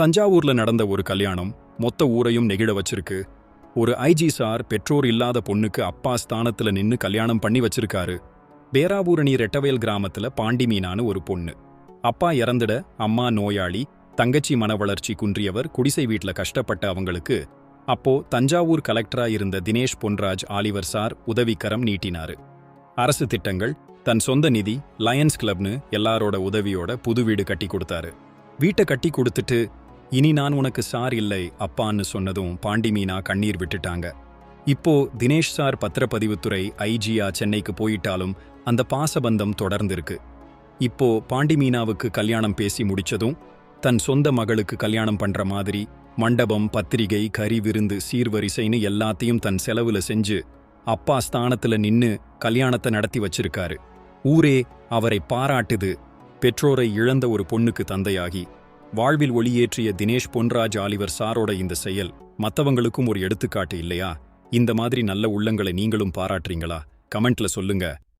தஞ்சாவூர்ல நடந்த ஒரு கல்யாணம் மொத்த ஊரையும் நெகிழ வச்சிருக்கு. ஒரு ஐஜி சார் பெற்றோர் இல்லாத பொண்ணுக்கு அப்பா ஸ்தானத்துல நின்னு கல்யாணம் பண்ணி வச்சிருக்காரு. பேராவூரணி ரெட்டவேல் கிராமத்துல பாண்டிமீனான்னு ஒரு பொண்ணு. அப்பா இறந்துட அம்மா நோயாளி தங்கச்சி மன வளர்ச்சி குன்றியவர் குடிசை வீட்ல கஷ்டப்பட்ட அவங்களுக்கு அப்போ தஞ்சாவூர் கலெக்டரா இருந்த தினேஷ் பொன்ராஜ் ஆலிவர் சார் உதவிக்கரம் நீட்டினாரு. அரசு திட்டங்கள் தன் சொந்த நிதி லயன்ஸ் கிளப்னு எல்லாரோட உதவியோட புது வீடு கட்டி கொடுத்தாரு. வீட்டை கட்டி கொடுத்துட்டு இனி நான் உனக்கு சார் இல்லை அப்பான்னு சொன்னதும் பாண்டி மீனா கண்ணீர் விட்டுட்டாங்க. இப்போ தினேஷ் சார் பத்திரப்பதிவுத்துறை ஐஜியா சென்னைக்கு போயிட்டாலும் அந்த பாசபந்தம் தொடர்ந்திருக்கு. இப்போ பாண்டி மீனாவுக்கு கல்யாணம் பேசி முடிச்சதும் தன் சொந்த மகளுக்கு கல்யாணம் பண்ற மாதிரி மண்டபம் பத்திரிகை கறி விருந்து சீர்வரிசைன்னு எல்லாத்தையும் தன் செலவுல செஞ்சு அப்பா ஸ்தானத்துல நின்னு கல்யாணத்தை நடத்தி வச்சிருக்காரு. ஊரே அவரை பாராட்டுது பெற்றோரை இழந்த ஒரு பொண்ணுக்கு தந்தையாகி வாழ்வில் ஒளியேற்றிய தினேஷ் பொன்ராஜ் ஆலிவர் சாரோட இந்த செயல் மத்தவங்களுக்கும் ஒரு எடுத்துக்காட்டு இல்லையா? இந்த மாதிரி நல்ல உள்ளங்களை நீங்களும் பாராட்டுறீங்களா? கமெண்ட்ல சொல்லுங்க.